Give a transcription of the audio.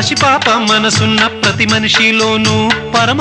పసిపాప మనసున్న ప్రతి మనిషిలోనూ పరమాత్మ